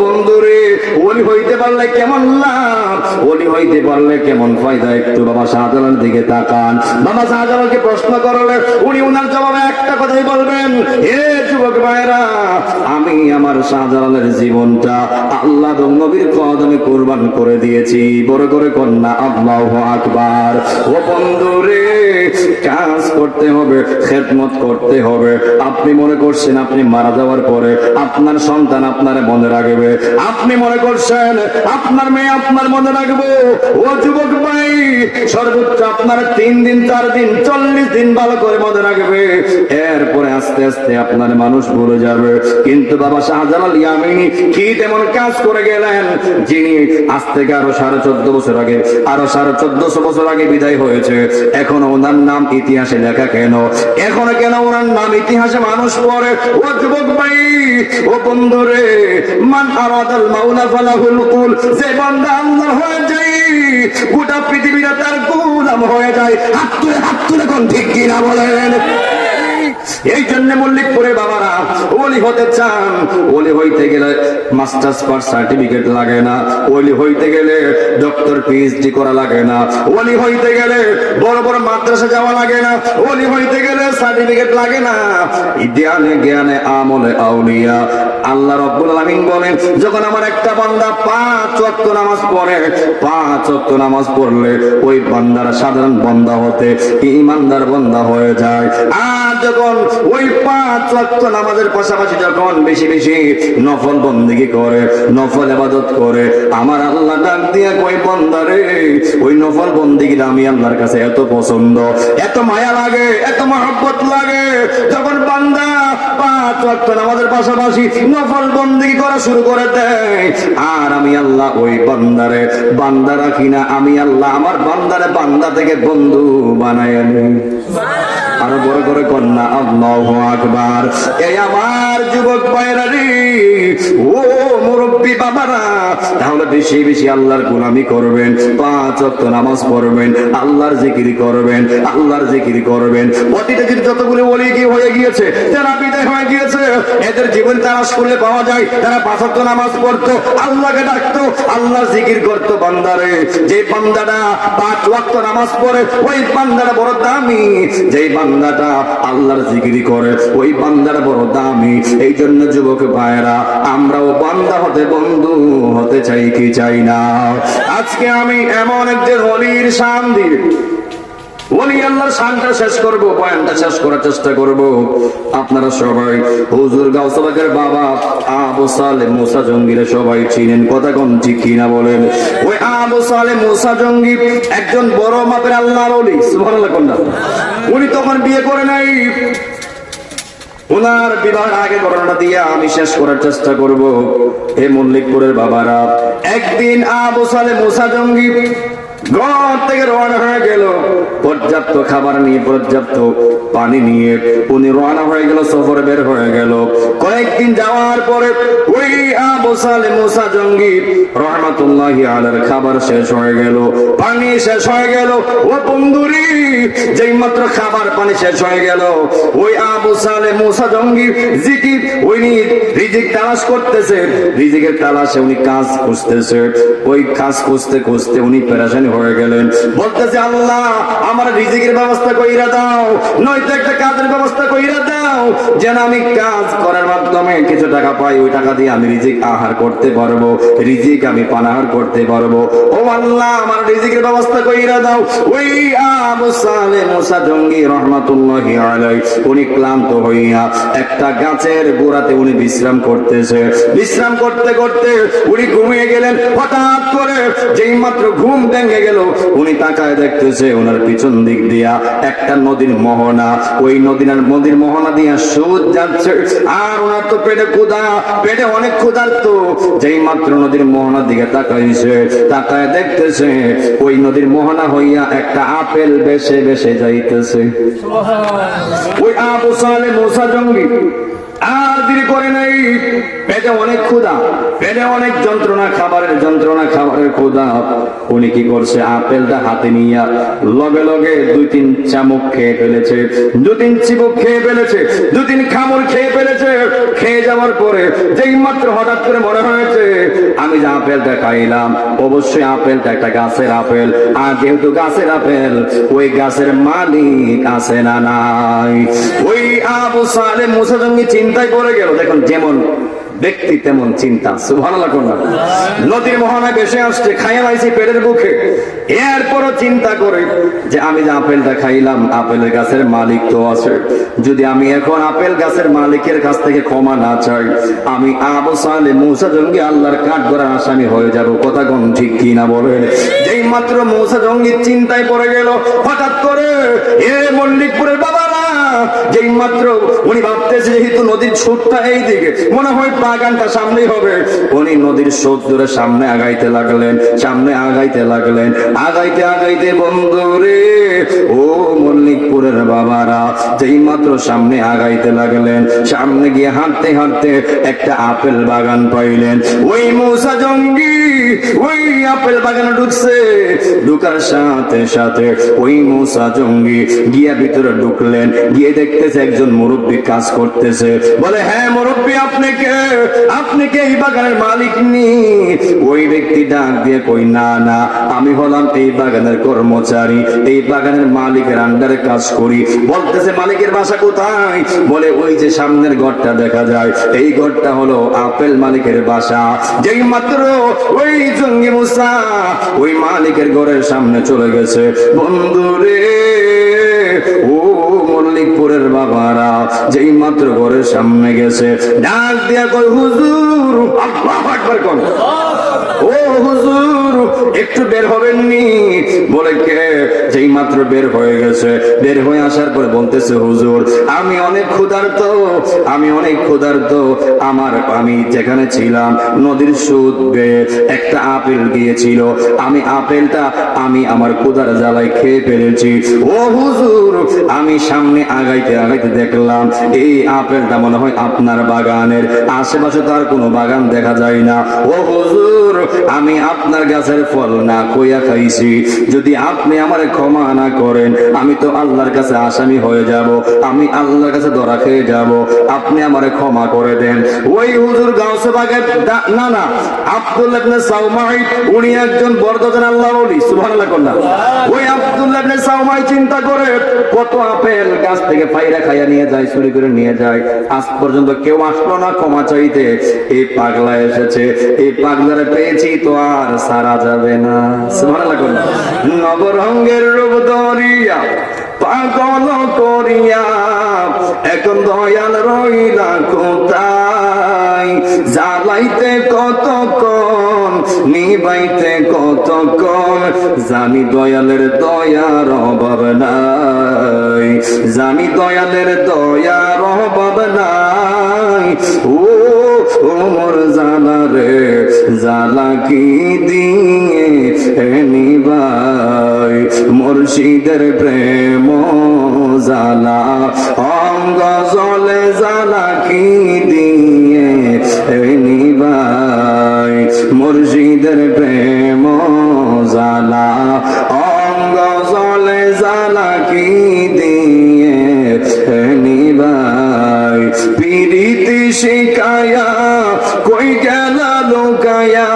বন্ধুরে ওলি হইতে পারলে কেমন লাভ? ওলি হইতে পারলে কেমন ফায়দা? একটু বাবা শাহজালাল দিকে তাকান। বাবা শাহজালালকে প্রশ্ন করলে উনি উনার জবাবে একটা কথাই বলবেন, হে যুবক ভাইরা আমি আমার শাহজালালের জীবনটা আল্লাহ নবীর কদমে কোরবান করে দিয়েছি। বড় করে কন্যা, আল্লাহ আকবার। ও বন্ধুরে, কাজ করতে হবে, খেদমত করতে হবে। আপনি মনে করছেন আপনি মারা যাওয়ার পরে আপনার সন্তান আপনার মনে রাখবে। আপনি মনে করছেন, আপনার মেয়ে আপনার মনে রাখব। ও যুবক ভাই, সর্বোচ্চ আপনার তিন দিন, চার দিন, চল্লিশ দিন ভালো করে মনে রাখবে। এরপরে আস্তে আস্তে আপনার মানুষ ভুলে যাবে। কিন্তু বাবা শাহজালাল ইয়ামিনী কি তেমন কাজ করে গেলেন, যিনি আজ থেকে আরও সাড়ে চোদ্দ বছর আগে, আরও সাড়ে চোদ্দশো বছর আগে বিদায় হয়েছে। এখন ওনার নাম ইতিহাসে লেখা কেন? এখন কেন ওনার নাম ইতিহাসে মানুষ পড়ে? ও যুবক ভাই, ও বন্ধুরে, মান আরাদাল মাওলা ফালাহুল কুল। যে বান্দা আল্লাহ হয়ে যায়, গোটা পৃথিবীটা তার গোলাম হয়ে যায়। হাত তুলে হাত তুলে কোন ঠিক কিনা বলেন? এই জন্য মল্লিকপুরে বাবারা ওলি হতে চান। ওলি হইতে গেলে মাস্টার্স পাস সার্টিফিকেট লাগে না। ওলি হইতে গেলে ডক্টর পিএইচডি করা লাগে না। ওলি হইতে গেলে বড় বড় মাদ্রাসা যাওয়া লাগে না। ওলি হইতে গেলে সার্টিফিকেট লাগে না। জ্ঞানে জ্ঞানে, আমলে, আউলিয়া। আল্লাহ রব্বুল আলামিন বলেন, যখন আমার একটা বান্দা পাঁচ ওয়াক্ত নামাজ পড়ে, পাঁচ ওয়াক্ত নামাজ পড়লে ওই বান্দারা সাধারণ বান্দা হতে, ইমানদার বান্দা হয়ে যায়। আর যখন ওই পাঁচ ওয়াক্ত নামাজের পাশাপাশি যখন বেশি বেশি নফল বন্দিগি করে, নফল ইবাদত করে, আমার আল্লাহ ডাক দিয়া কই বান্দারে ওই নফল বন্দিগিটা আমি আল্লাহর কাছে এত পছন্দ, এত মায়া লাগে, এত মহব্বত লাগে। যখন বান্দা পাঁচ ওয়াক্ত নামাজের পাশাপাশি নফল বন্দিগি করা শুরু করে দেয়, আর আমি আল্লাহ ওই বান্দারে বান্দা রাখি না, আমি আল্লাহ আমার বান্দারে বান্দা থেকে বন্ধু বানায় নিই আরও বড় করে কন্যা, আল্লাহ আকবার। এই আমার যুবক ভাইরা রে, ও মুরব্বী বাবারা, তাহলে বেশি বেশি আল্লাহর গোলামি করবেন, পাঁচ ওয়াক্ত নামাজ পড়বেন, আল্লাহর জিকিরি করবেন, আল্লাহর জিকিরি করবেন। অতীতে যদি যতগুলো বলি কি হয়ে গিয়েছে, যারা বিদায় হয়ে গিয়েছে, এদের জীবন তারা করলে পাওয়া যায় তারা পাঁচ ওয়াক্ত নামাজ পড়তো, আল্লাহকে ডাকতো, আল্লাহর জিকির করতো বান্দারে যে বান্দাটা পাঁচ ওয়াক্ত নামাজ পড়ে, ওই বান্দাটা বড় দামি, যেই বান্দাটা আল্লাহর জিকিরি করে, ওই বান্দার বড় দামি। এই জন্য যুবক ভাইরা আমরাও বান্দা হতে বন্ধু হতে চাই কি চাই না। আজকে আমি এমন একজন হলির শান্তি শানটা শেষ শেষ করার চেষ্টা আপনারা সবাই, হুজুর বাবা সালে জঙ্গিরে সবাই চিনেন, কথা কোন ঠিক বলেন? ওই সালে জঙ্গি একজন বড় মাপের আল্লাহর উনি তখন বিয়ে করে নাই। ওনার বিবাহের আগে ঘটনাটা দিয়ে আমি শেষ করার চেষ্টা করব। হে মল্লিকপুরের বাবারা, একদিন আবু সালে মুসা জঙ্গি খাবার ওই শেষ হয়ে গেল, পানি শেষ হয়ে গেল। ও বন্ধুরি, যেই মাত্র খাবার পানি শেষ হয়ে গেল, ওই আবু সালে মুসা জঙ্গি জিকি উনি রিজিক তালাশ করতেছে। রিজিকের তালাশে উনি কাজ খুঁজতেছে। ওই কাজ খুঁজতে খুঁজতে উনি পেরেশানি হয়ে গেলেন। বলতেছে, আল্লাহ, আমার রিজিকের ব্যবস্থা কইরা দাও, নয়তো একটা কাজের ব্যবস্থা কইরা দাও, যেন আমি কাজ করার মাধ্যমে কিছু টাকা পাই, ওই টাকা দিয়ে আমি রিজিক আহার করতে পারব, রিজিক আমি পানাহার করতে পারব। ও আল্লাহ, আমার রিজিকের ব্যবস্থা কইরা দাও। ওই আবু সালে মুসা জঙ্গি রহমাতুল্লাহি আলাই উনি ক্লান্ত হইয়া একটা গাছের গোড়াতে উনি বিশ্রাম করতেছে। বিশ্রাম করতে করতে উনি ঘুমিয়ে গেলেন। হঠাৎ করে যেই মাত্র ঘুম ভেঙে গেল। উনি তাকায় দেখতেছে ওনার পিছন দিক দিয়া একটা নদীর মোহনা। ওই নদীর নদীর মোহনা দিয়া সুদ যাচ্ছে। আর ওনার তো পেটে ক্ষুধা। পেটে অনেক ক্ষুধার্ত যেই মাত্র নদীর মোহনার দিকে তাকাইছে তাকায় দেখতেছে ওই নদীর মোহনা হইয়া একটা আপেল বেশে বেশে যাইতেছে। ওই আবু সালে মোসা জঙ্গি। আমি যে আপেলটা খাইলাম, অবশ্যই আপেলটা একটা গাছের আপেল। আর যেহেতু গাছের আপেল, ওই গাছের মালিক আছে না নাই? ওই আবু সালে মুসা জঙ্গি চিন্তায় পড়ে গেল। দেখুন, যেমন ব্যক্তি তেমন চিন্তা। সুবহানাল্লাহ কোন নদীর মোহনায় বেসে আসছে, খাইয়া লাইছি পেটের মুখে এরপরও চিন্তা করে যে আমি যে আপেলটা খাইলাম, আপেলের গাছের মালিক তো আছে। যদি আমি এখন আপেল গাছের মালিকের কাছ থেকে ক্ষমা না চাই, আমি আবু সালে মুসা জঙ্গি আল্লাহর কাঠ করার আসামি হয়ে যাব। কথা কোন ঠিক কি না বলেন? যেই মাত্র মৌসা জঙ্গি চিন্তায় পড়ে গেল, হঠাৎ করে এ মল্লিকপুরের বাবারা যেই মাত্র উনি ভাবতেছে যেহেতু নদীর এই দিকে মনে হয় বাগানটা সামনেই হবে। উনি নদীর ধরে সামনে আগাইতে লাগলেন, সামনে আগাইতে লাগলেন। আগাইতে আগাইতে ও মল্লিকপুরের বাবারা, যেই মাত্র সামনে আগাইতে লাগলেন, সামনে গিয়ে হাঁটতে হাঁটতে একটা আপেল বাগান পাইলেন। ওই মূসা জঙ্গি, ওই আপেল বাগানে ঢুকছে। ঢুকার সাথে সাথে ওই মূসা জঙ্গি গিয়া ভিতরে ঢুকলেন। গিয়ে দেখতেছে একজন মুরব্বী কাজ করতেছে। বলে হ্যাঁ মুরব্বী, আপনি কে? এই বাগানের মালিক নি। ওই ব্যক্তি ডাক দিয়ে কই না না, আমি হলাম এই বাগানের কর্মচারী, এই বাগানের মালিকের আন্ডারে কাজ করি। বলতেছে, মালিকের বাসা কোথায়? বলে, ওই যে সামনের ঘরটা দেখা যায়। এই ঘরটা হলো আপেল মালিকের বাসা। যেই মাত্র ওই জঙ্গি মুসা ওই মালিকের ঘরের সামনে চলে গেছে। বন্ধুরে, ও মল্লিকপুরের বাবারা যেই মাত্র ঘরের সামনে গেছে। ডাক দিয়া কই হুজুর আল্লাহু আকবার কোন। ও হুজুর, একটু বের হবেননি? বলে কে? যেই মাত্র বের হয়ে গেছে। বের হয়ে আসার পরে বলতেছে, হুজুর, আমি অনেক ক্ষুধার্ত, আমি অনেক ক্ষুধার্ত। আমার, আমি যেখানে ছিলাম, নদীর সুদ একটা আপেল গিয়েছিল। আমি আপেলটা, আমি আমার ক্ষুধার খেয়ে ফেলেছি। ও হুজুর, আমি সামনে আগাইতে আগাইতে দেখলাম, এই আপেলটা মনে হয় আপনার বাগানের। আশেপাশে তো আর কোনো বাগান দেখা যায় না। ও হুজুর আমি আপনার গাছের ফল না কইয়া খাইছি। যদি আপনি আমার ক্ষমা না করেন আমি তো আল্লাহর কাছে আসামি হয়ে যাব। আমি আল্লাহর কাছে ধরা খেয়ে যাব। আপনি আমারে ক্ষমা করে দেন। ওই হুজুর গাউসে বাগের না না আব্দুল্লাহ ইবনে সাউমাই উনি একজন বরদজন আল্লাহ বলি সুবহানাল্লাহ কন্যা ওই আব্দুল্লাহ ইবনে সাউমাই চিন্তা করে কত আপেল গাছ থেকে পায়রা খাইয়া নিয়ে যায় চুরি করে নিয়ে যায়। আজ পর্যন্ত কেউ আসলো না ক্ষমা চাইতে। এই পাগলা এসেছে। এই পাগলারে পেয়েছি তো আর সারা যাবে না। নবরঙ্গের রূপ ধরিয়া, পাগল করিয়া, এখন দয়াল রইলা কোথায়? জ্বালাইতে কত কতক্ষণ, নিবাইতে কতক্ষণ? জানি দয়ালের দয়ার অভাব নাই। জানি দয়ালের দয়ার অভাব নাই। ও ওমর জানা রে জালা কি দিয়ে নিবাই? মুর্শিদের প্রেম জালা অঙ্গ জলে জালা কি দিয়ে নিবাই? মুর্শিদের প্রেম জালা অঙ্গ জলে জালা কি দিয়ে নিবাই? পিরিতি শিকায়া কই গেল লুকায়া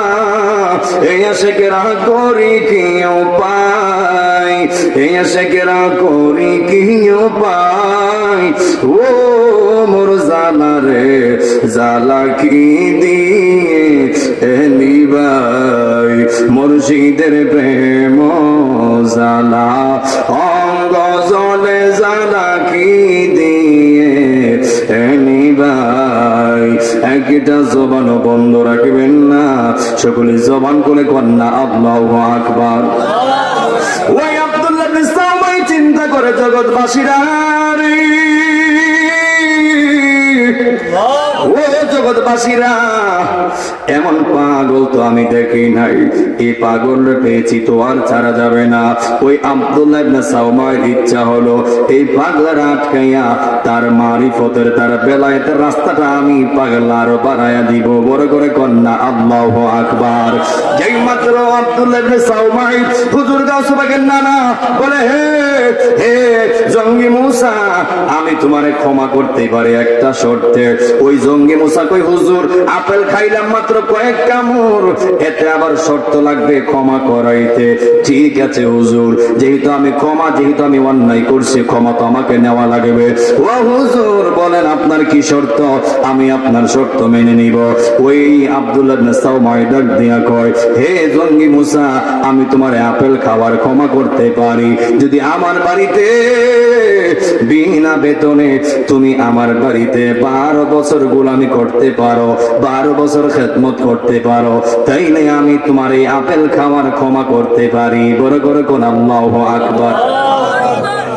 এই আশেকেরা করি কি উপায়? এই আশেকেরা করি কি জানা রে জালা কি দিয়ে এ নিবাই? মুর্শিদের প্রেম জালা অঙ্গ জলে জালা কি দিয়ে একটা জবান বন্ধ রাখবেন না। সকলে জবান করে কন্যা আল্লাহ আকবার। ওই আব্দুল্লাহ ইসলামাই চিন্তা করে জগৎবাসীরা ও জগৎবাসীরা, এমন পাগল তো আমি দেখি নাই। এই পাগল পেয়েছি তো আর ছাড়া যাবে না। ওই আব্দুল্লাহ ইচ্ছা হলো, এই পাগলার আটকাইয়া তার মারিফতের, তার রাস্তাটা আমি দিব। বড় করে কন্যা, আল্লাহ আকবার। যেই মাত্র আব্দুল্লাহ ইবনে হুজুর গাউসবাগের নানা বলে, হে হে জঙ্গি মুসা, আমি তোমারে ক্ষমা করতে পারি একটা শর্তে। ওই জঙ্গি মুসা কই, হুজুর, আপেল খাইলাম মাত্র কয়েক কামড়। এতে আবার শর্ত লাগবে ক্ষমা করাইতে। ঠিক আছে, হুজুর, যেহেতু আমি ক্ষমা, যেহেতু আমি অন্যায় করছি, ক্ষমা তো আমাকে নেওয়া লাগবে। ও হুজুর, বলেন আপনার কি শর্ত? আমি আপনার শর্ত মেনে নিব। ওই আব্দুল্লাহ সাউমাই ডাক দিয়া কয়, হে জঙ্গি মুসা, আমি তোমার আপেল খাওয়ার ক্ষমা করতে পারি। যদি আমার বাড়িতে বিনা বেতনে তুমি আমার বাড়িতে বারো বছর গোলামি করতে পারো, বারো বছর খেদমত করতে পারো, তাইলে আমি তোমার এই আপেল খাওয়ার ক্ষমা করতে পারি। বড় করে কোন আল্লাহ আকবার।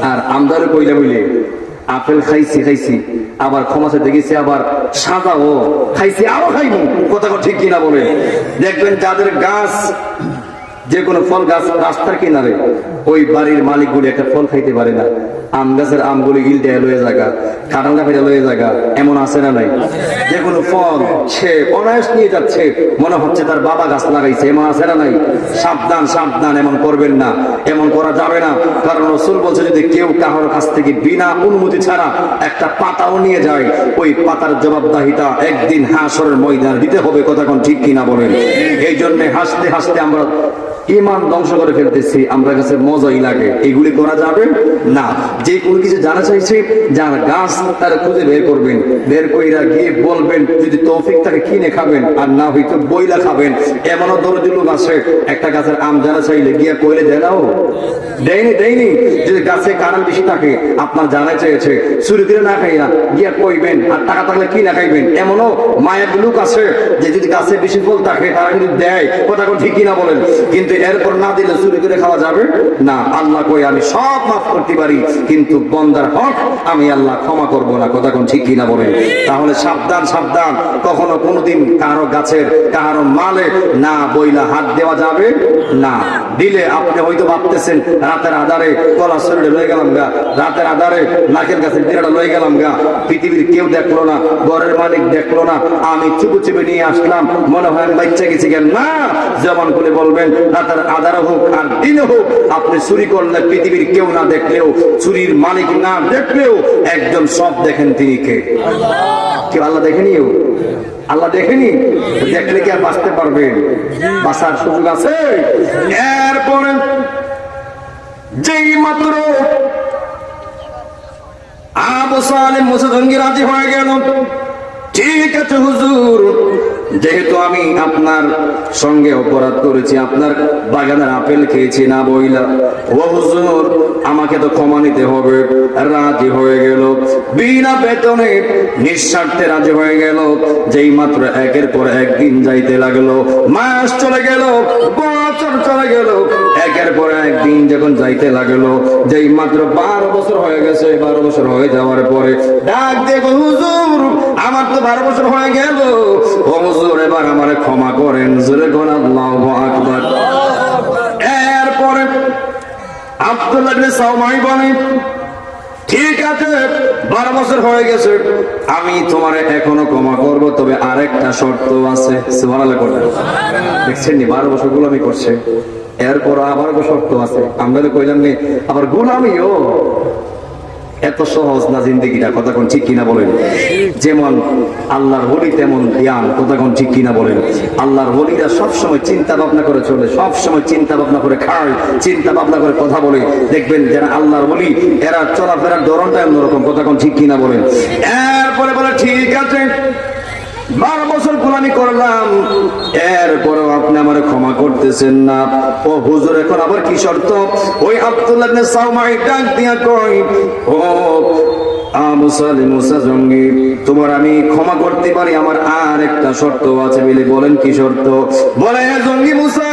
আর আমদার কইলে বইলে, আপেল খাইছি খাইছি, আবার ক্ষমা চাইতে গেছি, আবার সাজাও, খাইছি, আরও খাইবো কথা ঠিক কিনা বলে। দেখবেন যাদের গাছ যে কোনো ফল গাছ রাস্তার কিনারে, ওই বাড়ির মালিকগুলি একটা ফল খাইতে পারে না। আম গাছের আমগুলি গিলতে লয়ে জায়গা কাঁঠাল গাছে লয়ে জায়গা এমন আছে না নাই? যে কোনো ফল সে অনায়াস নিয়ে যাচ্ছে, মনে হচ্ছে তার বাবা গাছ লাগাইছে, এমন আছে না নাই? সাবধান সাবধান, এমন করবেন না, এমন করা যাবে না। কারণ রসুল বলছে, যদি কেউ কাহর কাছ থেকে বিনা অনুমতি ছাড়া একটা পাতাও নিয়ে যায়, ওই পাতার জবাবদাহিতা একদিন হাসরের ময়দান দিতে হবে, কথা কোন ঠিক কিনা বলেন? এই জন্য হাসতে হাসতে আমরা ইমান ধ্বংস করে ফেলতেছি, আমরা কাছে মজাই লাগে। এগুলি করা যাবে? না। যে কোনো কিছু জানা চাইছে, যার গাছ তার খুঁজে বের করবেন। বের কইরা গিয়ে বলবেন, যদি তৌফিক তাকে কিনে খাবেন, আর না হয়তো বইলা খাবেন। এমনও দরদি লোক আছে, একটা গাছের আম জানা চাইলে গিয়া কইলে দেনাও দেয়নি দেয়নি। যদি গাছে কারণ বেশি থাকে, আপনার জানা চেয়েছে চুরি করে না খাইয়া গিয়া কইবেন, আর টাকা থাকলে কি না খাইবেন? এমনও মায়ের লোক আছে, যে যদি গাছে বেশি ফল থাকে, তারা কিন্তু দেয়। কথা কোন ঠিক কিনা বলেন? কিন্তু এরপর না দিলে চুরি করে খাওয়া যাবে? না। আল্লাহ কই আমি সব মাফ করতে পারি, কিন্তু বন্দার হক আমি আল্লাহ ক্ষমা করব না। কথা কোন ঠিক কিনা বলেন? তাহলে সাবধান সাবধান। কখনো কোনোদিন কারও গাছের, কারও মালে না বইলা হাত দেওয়া যাবে? না। দিলে আপনি হয়তো ভাবতেছেন, রাতের আধারে কলা শরীরে লয়ে গেলাম গা, রাতের আধারে নাকের গাছের দিনাটা লয়ে গেলাম গা, পৃথিবীর কেউ দেখল না, ঘরের মালিক দেখল না। আমি চুপু চুপে নিয়ে আসলাম, মনে হয় আমি বাচ্চা গেছি কেন? না। যেমন করে বলবেন রাতের আধারে হোক আর দিনে হোক, আপনি চুরি করলে পৃথিবীর কেউ না দেখলেও, চুরির মালিক না দেখলেও একজন সব দেখেন তিনি কে। কেউ আল্লাহ দেখেনিও আল্লাহ দেখেনি? দেখলে কি আর বাঁচতে পারবেন বাঁচার সুযোগ আছে? এরপরে যেই মাত্র আবু সালেম মুসুদঙ্গি রাজি হয়ে গেল, ঠিক আছে হুজুর যেহেতু আমি আপনার সঙ্গে অপরাধ করেছি, আপনার বাগানের আপেল খেয়েছি না বইলা। ও হুজুর, আমাকে তো ক্ষমা নিতে হবে, রাজি হয়ে গেল। বিনা বেতনে নিঃস্বার্থে রাজি হয়ে গেল। যেই মাত্র একের পর একদিন যাইতে লাগল, মাস চলে গেল, বছর চলে গেল। একের পর একদিন যখন যাইতে লাগল, যেই মাত্র বারো বছর হয়ে গেছে, বারো বছর হয়ে যাওয়ার পরে ডাক দেখো হুজুর, আমার তো বারো বছর হয়ে গেল। ও হুজুর, এবার আমার ক্ষমা করেন, জোরে কোন আল্লাহু আকবার। এরপরে আব্দুল্লাহ সাউমাই বলেন ঠিক আছে, বারো বছর হয়ে গেছে, আমি তোমার এখনও ক্ষমা করব, তবে আরেকটা শর্ত আছে দেখছেন বারো বছর গোলামি করছে, এরপর আবার শর্ত আছে। আমরা তো কইলাম নি, আবার গোলামিও। এত সহজ না জিন্দিগিটা, কথা কোন ঠিক কিনা বলেন? যেমন আল্লাহর বলি তেমন জ্ঞান, কথা কোন ঠিক কিনা বলেন? আল্লাহর হলিরা সবসময় চিন্তা ভাবনা করে চলে, সবসময় চিন্তা ভাবনা করে খায়, চিন্তা ভাবনা করে কথা বলে। দেখবেন যারা আল্লাহর বলি এরা চলাফেরার ধরনটা অন্যরকম, কথা কোন ঠিক কিনা বলেন? এরপরে বলে, ঠিক আছে। বারো বছর গোলামি করলাম। এরপরেও আপনি আমার ক্ষমা করতেছেন না। ও হুজুর, এখন আবার কি শর্ত? ওই আব্দুল্লাহ সাউমাই ডাক দিয়া কয়, ও তোমার আমি ক্ষমা করতে পারি, আমার আর একটা শর্ত আছে বলে বলেন কি শর্ত? বলে জঙ্গি মুসা,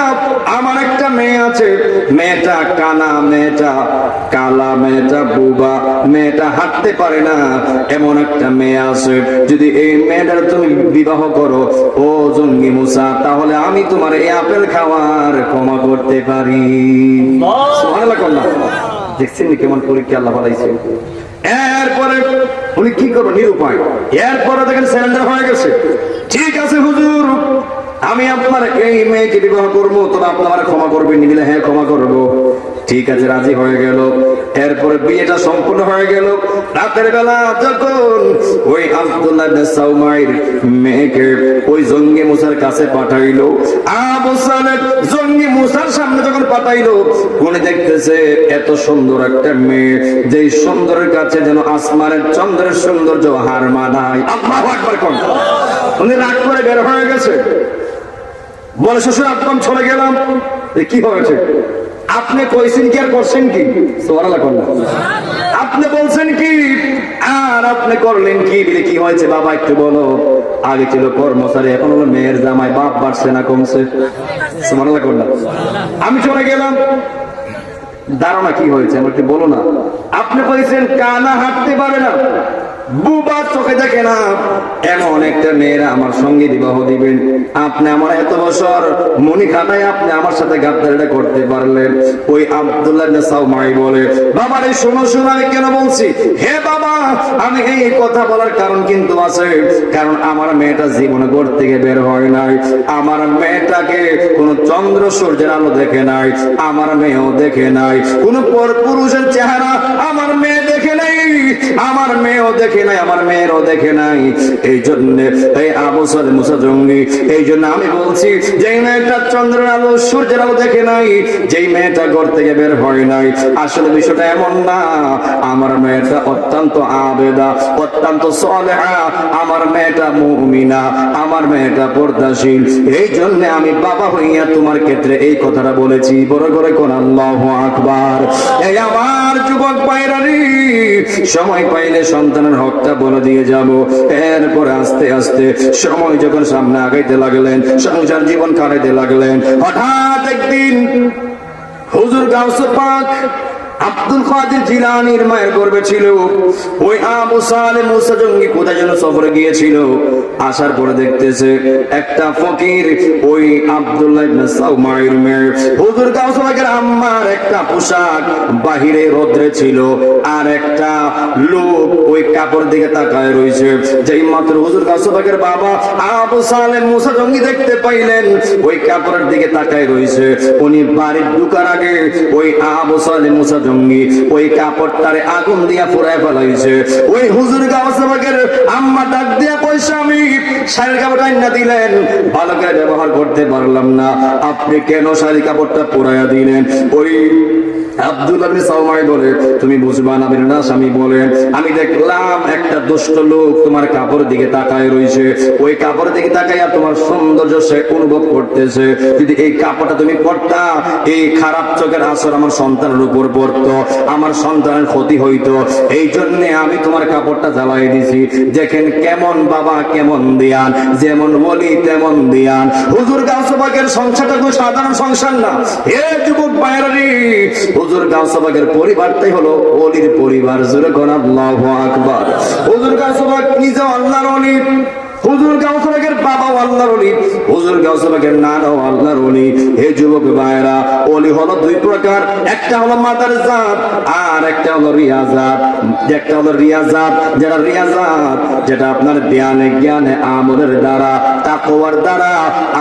আমার একটা মেয়ে আছে। মেয়েটা কানা, মেয়েটা কালা, মেয়েটা বুবা, মেয়েটা হাঁটতে পারে না। এমন একটা মেয়ে আছে। যদি এই মেয়েটার তুমি বিবাহ করো। ও জঙ্গি মুসা, তাহলে আমি তোমার এই আপেল খাওয়ার ক্ষমা করতে পারি। দেখছেন কেমন পরীক্ষা আল্লাহ বানাইছে? এরপরে উনি কি করব নিরুপায়। এরপরে দেখেন হয়ে গেছে। ঠিক আছে, হুজুর। আমি আপনার এই মেয়েকে বিবাহ করব, তবে আপনার ক্ষমা করবেন হ্যাঁ ক্ষমা করব। ঠিক আছে, রাজি হয়ে গেল। এরপরে বিয়েটা সম্পূর্ণ হয়ে গেল। রাতের বেলা যখন ওই আব্দুল্লাহ সাউমাইর মেয়েকে ওই জঙ্গি মুসার কাছে পাঠাইলো, আবু সালেহ জঙ্গি মুসার সামনে যখন পাঠাইলো, উনি দেখতেছে এত সুন্দর একটা মেয়ে, যেই সুন্দরের কাছে যেন আসমানের চন্দ্রের সৌন্দর্য হার মানায়। আল্লাহু আকবার কোন? উনি রাগ করে বের হয়ে গেছে। বলে, শ্বশুর আপন চলে গেলাম। কি হয়েছে? আপনি কইছেন কি আর করছেন কি? আপনি বলছেন কি, আর আপনি করলেন কি বলে কি হয়েছে? বাবা, একটু বলো। আগে ছিল কর্মচারী, এখন হলো মেয়ের জামাই, বাপ বাড়ছে না কমছে। সোয়ারালা করলাম আমি চলে গেলাম। ধারণা কি হয়েছে? আমার বলো না। আপনি বলছেন কানা হাঁটতে পারে না। বুবা চোখে দেখে না। এমন একটা মেয়েরা আমার সঙ্গে বিবাহ দিবেন? আপনি আমার এত বছর মনি খাটায় আপনি আমার সাথে গাদ্দারিটা করতে পারলেন। ওই আব্দুল্লাহ সাউমাই বলে, বাবা রে, শোনো শোনো, আমি কেন বলছি? হে বাবা, আমি এই কথা বলার কারণ কিন্তু আছে। কারণ আমার মেয়েটা জীবনে ঘর থেকে বের হয় নাই। আমার মেয়েটাকে কোন চন্দ্র সূর্যের আলো দেখে নাই। আমার মেয়েও দেখে নাই। কোন পর পুরুষের চেহারা আমার মেয়ে দেখে আমার মেয়েও দেখে নাই, আমার মেয়েরও দেখে নাই। এই জন্য, এই আবু সালে মুসা জঙ্গি, এই জন্য আমি বলছি যে মেয়েটা চন্দ্রের আলো, সূর্যের আলো দেখে নাই, যেই মেয়েটা ঘর থেকে বের হয় নাই, আসলে বিষয়টা এমন না। আমার মেয়েটা অত্যন্ত আবেদা, অত্যন্ত সলেহা, আমার মেয়েটা মুমিনা, আমার মেয়েটা পর্দাশীল। এই জন্য আমি বাবা হইয়া তোমার ক্ষেত্রে এই কথাটা বলেছি। বড় করে কোন আল্লাহ আকবার। এই আমার যুবক পায়রানি সময় পাইলে সন্তানের হকটা বলে দিয়ে যাব। এরপর আস্তে আস্তে সময় যখন সামনে আগাইতে লাগলেন, সংসার জীবন কাটাইতে লাগলেন, হঠাৎ একদিন হুজুর গাউসে পাক আব্দুল কাদের জিলানির মায়ের গর্বে ছিল। ওই আবু সালে মুসা জঙ্গি কোথায় যেন সফরে গিয়েছিল। আসার পরে দেখতেছে একটা ফকির ওই আব্দুল্লাহ ইবনে সাউমাইর মেয়ে। হুজুর আম্মার একটা পোশাক বাহিরে ছিল। আর একটা লোক ওই কাপড় দিকে তাকায় রয়েছে। যেই মাত্র হুজুর গাউসে পাকের বাবা আবু সালে মুসা জঙ্গি দেখতে পাইলেন, ওই কাপড়ের দিকে তাকায় রয়েছে। উনি বাড়ির ঢুকার আগে ওই আবু সালে মুসা জঙ্গি। ওই কাপড়টারে আগুন দিয়া পুরায় ফেলাইছে। ওই হুজুর গাওয়াসাবাগের আম্মা ডাক দিয়া পয়সা আমি শাড়ির কাপড়টা না দিলেন। ভালো করে ব্যবহার করতে পারলাম না। আপনি কেন শাড়ি কাপড়টা পুরাইয়া দিলেন? ওই আব্দুল আবনি সাউমাই বলে, তুমি বুঝবা না না স্বামী বলে, আমি দেখলাম একটা দুষ্ট লোক তোমার কাপড়ের দিকে তাকায় রয়েছে ওই কাপড়ের দিকে তাকাইয়া তোমার সৌন্দর্য সে অনুভব করতেছে। যদি এই কাপড়টা তুমি পরতা, এই খারাপ চোখের আসর আমার সন্তানের উপর পড়তো আমার সন্তানের ক্ষতি হইতো। এই জন্য আমি তোমার কাপড়টা জ্বালাই দিছি। দেখেন কেমন বাবা, কেমন দিয়ান। যেমন বলি, তেমন দিয়ান। হুজুর গাছবাগের সংসারটা কোনো সাধারণ সংসার না। হে যুবক বাইরারি হুজুর গাছবাগের পরিবারটাই হলো অলির পরিবার। জুড়ে কোন আল্লাহ আকবার। হুজুর গাছবাগ নিজে আল্লাহর অলি হুজুর গাউসবাগের বাবা আল্লাহর অলি, হুজুর গাউসবাগের নানাও আল্লাহর অলি। হে যুবক ভাইরা অলি হলো দুই প্রকার। একটা হলো মাদার জাত আর একটা হলো রিয়াজাত একটা হলো রিয়াজাত যেটা রিয়াজাত যেটা আপনার ধ্যানে জ্ঞানে আমলের দ্বারা, তাকওয়ার দ্বারা,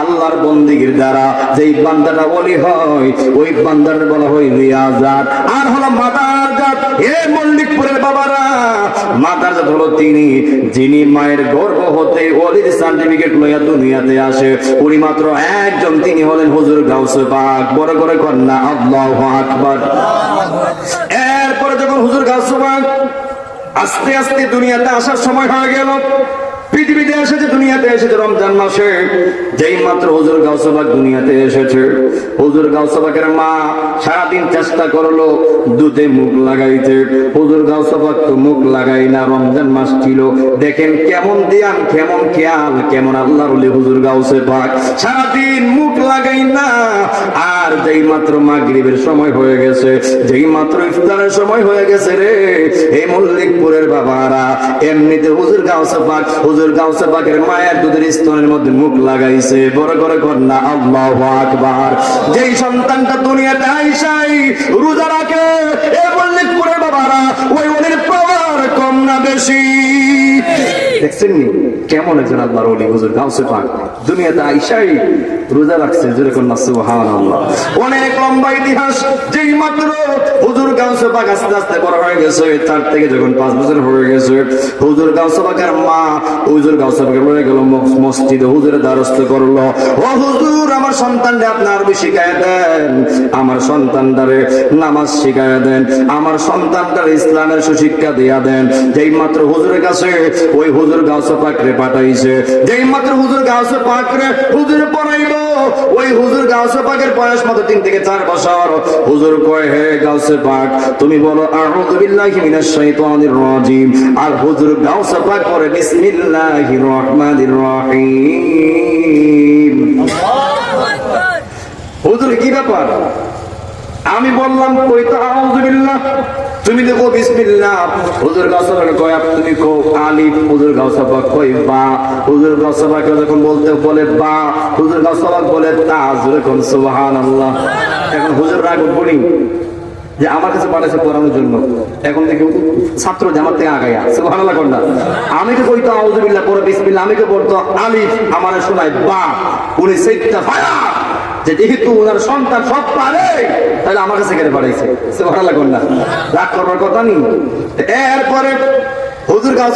আল্লাহর বন্দিগির দ্বারা। যেই বান্দাটা অলি হয়, ওই বান্দাটা বলা হয় রিয়াজাত আর হলো মাদার জাত হে মল্লিকপুরের বাবারা, মাদার জাত হলো তিনি, যিনি মায়ের গর্ভ হতে অলির সার্টিফিকেট লইয়া দুনিয়াতে আসে। উনি মাত্র একজন, তিনি হলেন হুজুর গাউসে পাক। বড় করে কন্যা আল্লাহ আকবার। এরপরে যখন হুজুর গাউসে পাক, আস্তে আস্তে দুনিয়াতে আসার সময় হয়ে গেল। পৃথিবীতে এসেছে, দুনিয়াতে এসেছে, রমজান মাসে। যেই মাত্র হুজুর গাউসবাগ দুনিয়াতে এসেছে, হুজুর গাউসবাগের মা সারাদিন চেষ্টা করল, দুধে মুখ লাগাইতে। হুজুর গাউসবাগ তো মুখ লাগাই না, রমজান মাস ছিল। দেখেন কেমন দিয়ান কেমন খেয়াল, কেমন আল্লাহর ওলি হুজুর গাউসে পাক। সারাদিন মুখ লাগাই না। আর যেই মাত্র মা মাগরিবের সময় হয়ে গেছে, যেই মাত্র ইফতারের সময় হয়ে গেছে রে এই মল্লিকপুরের বাবারা, এমনিতে হুজুর গাউসে পাক। হুজুর গাউসে পাকের মায়ের দুধের স্তনের মধ্যে মুখ লাগাইছে। বড় করে কন্যা আল্লাহ আকবার। যেই সন্তানটা দুনিয়াতে আইসাই, রোজা রাখে, এ বললে করে বাবারা, ওই ওদের পাওয়ার কম না বেশি। দেখছেন কেমন একজন আল্লাহর ওলি, হুজুর গাউসে পাক দুনিয়াতে আইসাই রোজা রাখছে সুবহানাল্লাহ। অনেক লম্বা ইতিহাস, যেই মাত্র হুজুর গাউসে পাক আস্তে আস্তে বড় হয়ে গেছে চার থেকে যখন পাঁচ বছর হয়ে গেছে, হুজুর গাউসে পাকের মা, হুজুর গাউসে পাকে লয়ে গেল মসজিদে, হুজুরে দ্বারস্থ করল। ও হুজুর, আমার সন্তানরে আপনার আরবি শিখায় দেন, আমার সন্তানটারে নামাজ শিখায় দেন, আমার সন্তানটার ইসলামের সুশিক্ষা দিয়া দেন। যেই মাত্র হুজুরের কাছে, ওই হুজুর গাউসে পাকরে পাঠাইছে। যেই মাত্র হুজুর গাউসে পাকরে হুজুরে পড়াইলো ওই হুজুর গাউসে পাকের বয়স মাত্র তিন থেকে চার বছর। হুজুর কয় হে গাউসে পাক তুমি বলো আউযু বিল্লাহি মিনাশ শাইতানির রাজিম। আর হুজুর গাউসে পাক করে বিসমিল্লাহির রহমানির রহিম। হুজুর কি ব্যাপার? আমি বললাম কই তো আউযুবিল্লাহ তুমি দেখো বিসমিল্লাহ। হুজুর গাছাবাক কয় তুমি কো আলিফ। হুজুর গাছাবাক কই বা? হুজুর গাছাবাক যখন বলতে বলে বা, হুজুর গাছাবাক বলে তা যখন সুবহানাল্লাহ। এখন হুজুর রাগ উঠবনি যে আমার কাছে পাঠাইছে পড়ানোর জন্য। এখন দেখি ছাত্র জামাত থেকে আগাইয়া সুবহানাল্লাহ কোনটা? আমি তো কইতো, আউযুবিল্লাহ পরে বিসমিল্লাহ, আমি তো পড়তো? আলিফ আমারে শোনায় বা। উনি সেইটা ফায়া যে যেহেতু ওনার সন্তান সব পারে, তাহলে আমার কাছে কেন পাঠাইছে? সে ভালো লাগুন না রাগ করবার কথা নেই। এরপরে হুজুর গাছ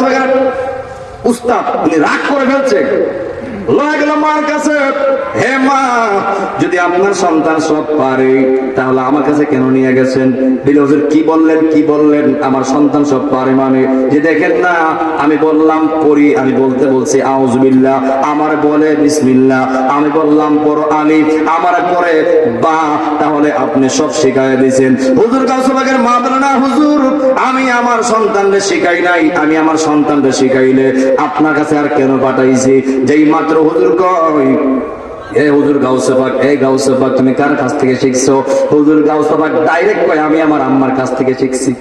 উস্তাদ, উনি রাগ করে ফেলছে। লয়ে গেল মার কাছে। হে মা, যদি আপনার সন্তান সব পারে, তাহলে আমার কাছে কেন নিয়ে গেছেন? বিল হুজুর, কি বললেন কি বললেন? আমার সন্তান সব পারে মানে? যে দেখেন না, আমি বললাম পড়ি, আমি বলতে বলছি আউজবিল্লাহ আমার বলে বিসমিল্লাহ। আমি বললাম পর আলিফ, আমার পরে বা। তাহলে আপনি সব শিখাই দিয়েছেন। হুজুর কাউসবাগের মা বলে, না হুজুর, আমি আমার সন্তানকে শিখাই নাই, আমি আমার সন্তানকে শিখাইলে আপনার কাছে আর কেন পাঠাইছি? যেই মাত্র হুজুর কয় এ হুজুর গাউসবাগ এই গাউসবাগ তুমি কার কাছ থেকে শিখছো? হুজুর গাউসবাগ ডাইরেক্ট কয়, আমি আমার আম্মার কাছ থেকে শিখছি।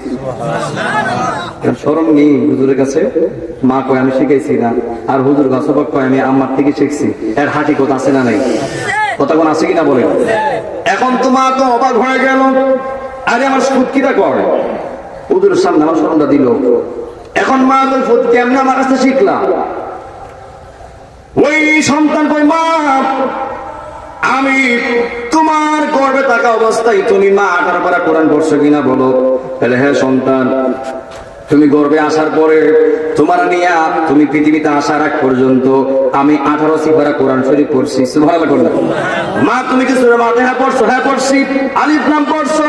শরম নেই হুজুরের কাছে? মা কয়, আমি না। আর হুজুর কয়, আমি আম্মার থেকে শিখছি। এর হাঁটি কথা আছে না নাই? কথা কোন আছে কিনা বলে এখন তো মা তো অবাক হয়ে গেল। আরে আমার সুৎকিটা কর হুজুরের সামনে আমার শরমটা দিল। এখন মা তো ফুট কেমনে আমার কাছে শিখলাম। ওই সন্তান কই মা, আমি তোমার গর্বে থাকা অবস্থায় তুমি মা আঠার পারা কোরআন পড়ছো কিনা বলো? তাহলে হ্যাঁ সন্তান। তুমি গর্বে আসার পরে তোমার নিয়া তুমি পৃথিবীতে আসার আগ পর্যন্ত আমি আঠারো সিপারা কোরআন শরীফ পড়ছি। মা, তুমি কি সুরে পড়ছো? হ্যাঁ পড়ছি। আলিফ নাম পড়ছো?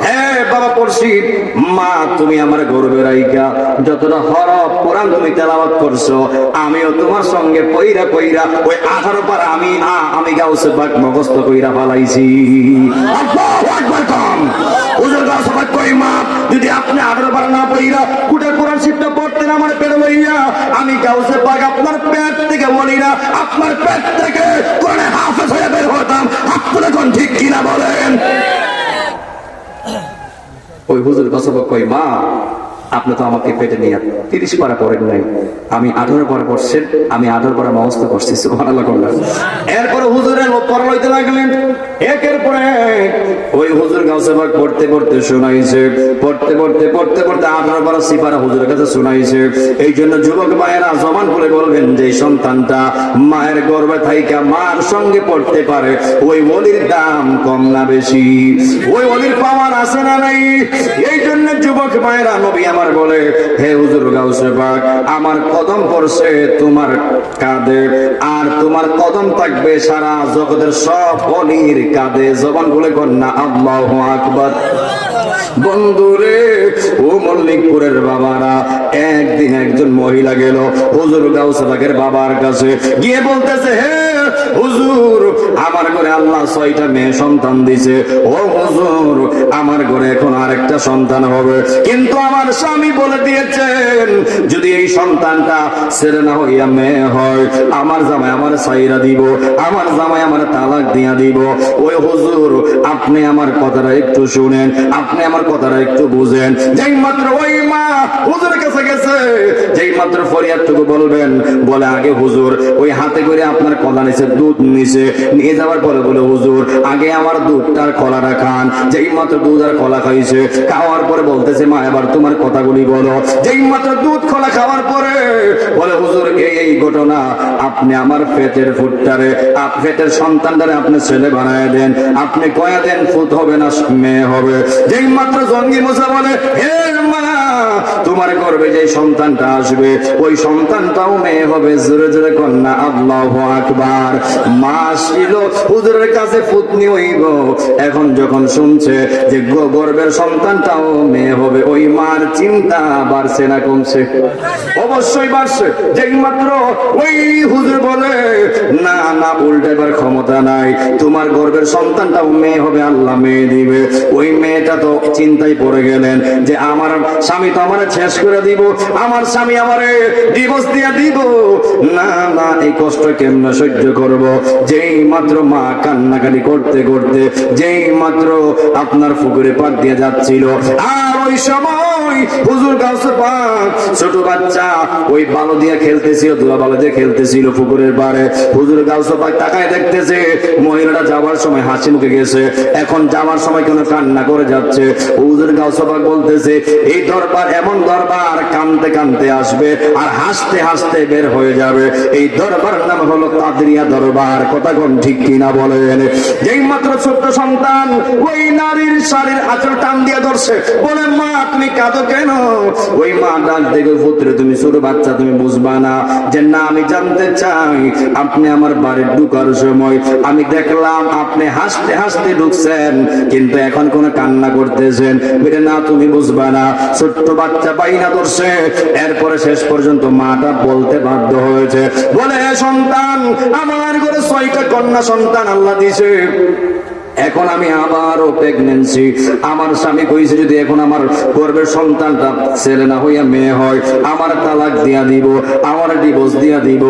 হ্যাঁ বাবা, পড়ছি। মা, তুমি আমার গর্বে রাইকা যতটা হরফ কোরআন তুমি তেলাওয়াত করছ, আমিও তোমার সঙ্গে পইরা পইরা ওই আঠারো পার আমি, আ, আমি গাউসে মগস্ত কইরা ফালাইছি। কম। গাউসে কই, মা, যদি আপনি আঠারো পার না পইরা কুটে কোরআন শিবটা পড়তেন আমার পেট লইয়া আমি গাউসে পাক আপনার পেট থেকে বলি না, আপনার পেট থেকে কোরআনে হাফেজ হয়ে বের হতাম। আপনারা কোন ঠিক কিনা বলেন? ওই হুজুর গসব কই মা আপনি তো আমাকে পেটে নিয়ে তিরিশ পারা পড়েন নাই। আমি আঠারো পারা পড়ছেন আমি আঠারো পারা মহস্ত করছি এরপরে হুজুরের পড়া লইতে লাগলেন। একের পরে ওই হুজুর গাউসেবাগ পড়তে পড়তে শোনাইছে। পড়তে পড়তে পড়তে পড়তে আঠারো পারা সিপারা হুজুরের কাছে শোনাইছে। এই জন্য যুবক মায়েরা জমান করে বলবেন যে সন্তানটা মায়ের গর্বে থাইকা মার সঙ্গে পড়তে পারে। ওই অলির দাম কম না বেশি। ওই অলির পাওয়ার আছে না নাই? এই জন্য যুবক মায়েরা নবী আমার বলে, হে হুজুর গাউসে পাক, আমার কদম পড়ছে তোমার কাঁধে, আর তোমার কদম থাকবে সারা জগতের সব অলির কাঁধে। জবান বলে কন্যা আল্লাহু আকবার। বন্ধুরে, ও মল্লিকপুরের বাবারা, একদিন একজন মহিলা গেল হুজুর গাউসাবাগের বাবার কাছে, গিয়ে বলতেছে, হে হুজুর, আমার ঘরে আল্লাহ ছয়টা মেয়ে সন্তান দিছে। ও হুজুর, আমার ঘরে এখন আরেকটা সন্তান হবে। কিন্তু আমার স্বামী বলে দিয়েছেন, যদি এই সন্তানটা ছেলে না হইয়া মেয়ে হয়, আমার জামাই আমার সাইরা দিব, আমার জামাই আমার তালাক দিয়া দিব। ওই হুজুর, আপনি আমার কথাটা একটু শুনেন, আপনি আমার কথাটা একটু বুঝেন। যেই মাত্র ওই মা হুজুরের কাছে গেছে যেই মাত্র ফরিয়াদটুকু বলবেন, বলে আগে হুজুর, ওই হাতে করে আপনার কলা নিচে দুধ নিচে নিয়ে যাওয়ার পরে বলে, হুজুর, আগে আমার দুধটার কলাটা খান যেই মাত্র দুধ আর কলা খাইছে, খাওয়ার পরে বলতেছে, মা, এবার তোমার কথাগুলি বলো। যেই মাত্র দুধ কলা খাওয়ার পরে বলে, হুজুর, এই এই ঘটনা আপনি আমার পেটের ফুটটারে, আপ- পেটের সন্তানটারে আপনি ছেলে বানায় দেন। আপনি কয়া দেন, ফুট হবে না, মেয়ে হবে। যেই মাত্র জঙ্গি মুসা বলে, হে মা তোমার গর্বে যে সন্তানটা আসবে, ওই সন্তানটাও মেয়ে হবে, জোরে জোরে কন্যা, আল্লাহ আকবার। মা ছিল হুজুরের কাছে পুতনি হইব। এখন যখন শুনছে যে গর্বের সন্তানটাও মেয়ে হবে, ওই মার চিন্তা বাড়ছে না কমছে? অবশ্যই বাড়ছে। যেই মাত্র ওই হুজুর বলে, না না উল্টাবার ক্ষমতা নাই। তোমার গর্বের সন্তানটাও মেয়ে হবে, আল্লাহ মেয়ে দিবে। ওই মেয়েটা তো চিন্তায় পড়ে গেলেন যে, আমার স্বামী তো আমার শেষ করে দিব, আমার স্বামী আমারে ডিভোর্স দিয়ে দিব। না না, এই কষ্ট কেমনে সহ্য করব? যেই মাত্র মা কান্নাকাটি করতে করতে, যেই মাত্র আপনার পুকুরে পাক দিয়ে যাচ্ছিল, আর ওই সময় হুজুর গাউসে পাক, ছোট বাচ্চা ওই বালো দিয়ে খেলতেছিল, দুলা বালো দিয়ে খেলতেছিল পুকুরের পাড়ে হুজুর গাউসে পাক তাকায় দেখতেছে, মহিলাটা যাওয়ার সময় হাসি মুখে গেছে, এখন যাওয়ার সময় কেন কান্না করে যাচ্ছে? হুজুর গাউসে পাক বলতেছে, এই দরবার এমন দরবার কানতে কানতে আসবে আর হাসতে হাসতে বের হয়ে যাবে। এই দরবার নাম হলো কাদরিয়া দরবার। কথা কোন ঠিক কিনা বলেন? যেই মাত্র ছোট্ট সন্তান ওই নারীর শাড়ির আঁচল টান দিয়ে ধরছে। বলে মা, তুমি কাঁদো কেন? ওই মা ডাক দেখে পুত্রে, তুমি ছোট বাচ্চা, তুমি বুঝবা না যে, না, আমি জানতে চাই, আপনি আমার বাড়ির ঢুকার সময়। আমি দেখলাম আপনি হাসতে হাসতে ঢুকছেন, কিন্তু এখন কোন কান্না করতেছেন। বলে, না, তুমি বুঝবা না। ছোট্ট বাচ্চা বাইনা করছে। এরপরে শেষ পর্যন্ত মাটা বলতে বাধ্য হয়েছে। বলে সন্তান, আমার ঘরে ছয়টা কন্যা সন্তান আল্লাহ দিছে এখন আমি আবারও প্রেগনেন্সি আমার স্বামী কইছে, যদি এখন আমার গর্বের সন্তানটা ছেলে না হইয়া মেয়ে হয়, আমার তালাক দিয়া দিব, আমার ডিভোর্স দিয়া দিব।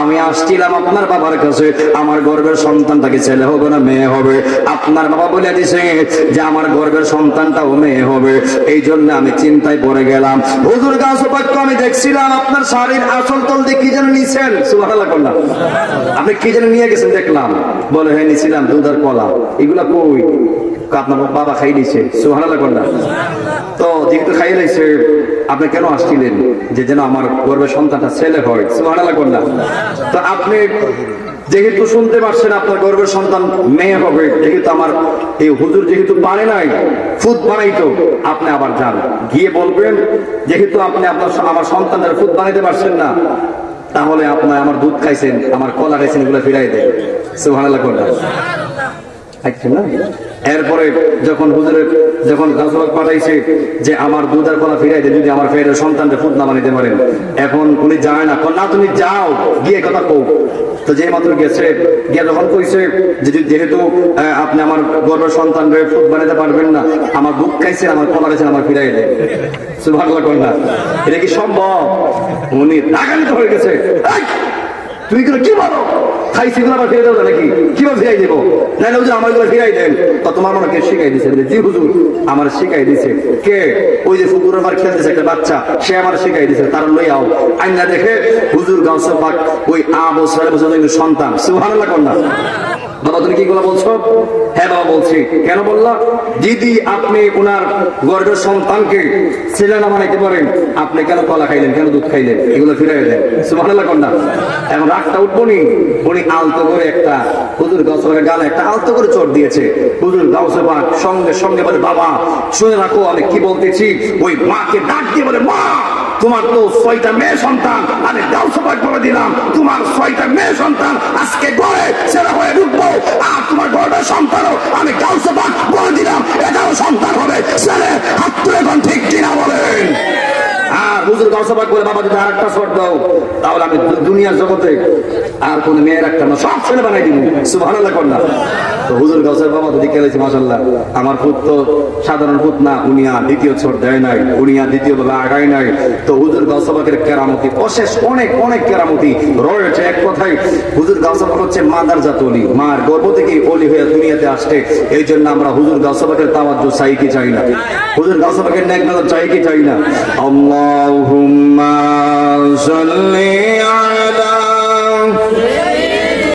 আমি আসছিলাম আপনার বাবার কাছে, আমার গর্বের সন্তানটাকে ছেলে হবে না মেয়ে হবে? আপনার বাবা বলে দিছে যে, আমার গর্বের সন্তানটাও মেয়ে হবে। এই জন্য আমি চিন্তায় পড়ে গেলাম। হুজুর গাছ বাক্য আমি দেখছিলাম, আপনার শাড়ির আসল তল দিয়ে কি যেন নিছেন? করলাম আপনি কি যেন নিয়ে গেছেন দেখলাম। বলে হ্যাঁ নিছিলাম দুধ আর কলা। এগুলা কই? আপনার বাবা খাই দিছে। সুবহানাল্লাহ করলাম তো যেহেতু খাই দিছে আপনি কেন আসছিলেন? যে যেন আমার গর্বের সন্তানটা ছেলে হয়। সুবহানাল্লাহ করলাম তো আপনি যেহেতু শুনতে পারছেন আপনার গর্বের সন্তান মেয়ে হবে, যেহেতু আমার এই হুজুর যেহেতু পারে নাই ফুদ বানাইতো, আপনি আবার যান। গিয়ে বলবেন, যেহেতু আপনি আপনার আমার সন্তানের ফুদ বানাইতে পারছেন না, তাহলে আপনার আমার দুধ খাইছেন, আমার কলা খাইছেন, এগুলো ফিরাই দেয় আচ্ছা না। এরপরে যখন হুজুরের যখন গাছবাগ পাঠাইছে যে আমার দুধ আর কলা ফিরাই দেয় যদি আমার ফেরের সন্তানকে ফুট না বানাইতে পারেন। এখন উনি যায় না। কোন না তুমি যাও, গিয়ে কথা কও। তো যে মাত্র গেছে, গিয়ে যখন কইছে যে যেহেতু আপনি আমার গর্বের সন্তানকে ফুট বানাইতে পারবেন না, আমার বুক খাইছেন, আমার কলা খাইছেন, আমার ফিরাই দেয় সুবহানাল্লাহ কন্যা। এটা কি সম্ভব? উনি রাগান্বিত হয়ে গেছে! তুমি এগুলো কি বলো খাই সেগুলো আবার ফিরে দেবো নাকি? ফিরাই দেবো? আমারগুলো ফিরাই দেন। তো তোমার মনে কে শিখাই দিছে জি হুজুর, আমার শিখাই দিছে। কে? ওই যে ফুকুর আমার খেলতেছে একটা বাচ্চা, সে আমার শিখাই দিছে। তার লই আও। আইনা দেখে হুজুর গাউসে পাক ওই আ বছর বছর সন্তান। সুবহানাল্লাহ কন্যা বাবা, তুমি কি বলছো? হ্যাঁ বাবা, বলছি। কেন বললা? দিদি আপনি ওনার গর্বের সন্তানকে ছেলে না বানাইতে পারেন, আপনি কেন কলা খাইলেন, কেন দুধ খাইলেন? এগুলো ফিরে দেন। সুবহানাল্লাহ কন্যা। এখন রাগটা উঠবো নি? উনি আলতো করে একটা হুজুর গাছের গালে একটা আলতো করে চোট দিয়েছে। হুজুর গাছে পাক সঙ্গে সঙ্গে বলে, বাবা, শুনে রাখো, আমি কি বলতেছি? ওই মাকে ডাক দিয়ে বলে, মা! তোমার তো ছয়টা মেয়ে সন্তান আমি দাও সবাই করে দিলাম, তোমার ছয়টা মেয়ে সন্তান আজকে গড়ে সেরা হয়ে ঢুকবো, আর তোমার গড়টা সন্তানও, আমি দাও সবাই করে দিলাম, এটাও সন্তান হবে, ছেলে হাত তুলে এখন ঠিক কিনা বলেন। পাক বলে, বাবা, যদি আরেকটা শট দাও, তাহলে আমি দুনিয়ার জগতে আর কোন একটা না সব ছেলে বানাই দিব। হুজুর বাবা গেছি মাসাল্লাহ আমার পুত তো সাধারণ পুত না উনি আর দ্বিতীয় ছোট দেয় নাই উনি আর দ্বিতীয় বেলা আগায় নাই। তো হুজুর গাছবাকের কেরামতি, অশেষ অনেক অনেক কেরামতি রয়েছে এক কথায়। হুজুর গাছবাক হচ্ছে মাদার জাত অলি, মার গর্ব থেকে অলি হয়ে দুনিয়াতে আসছে। এই জন্য আমরা হুজুর গাছবাকের তাওয়াজ্জু চাই কি চাই না? হুজুর নেক নজর চাই কি চাই না? اللهم صل على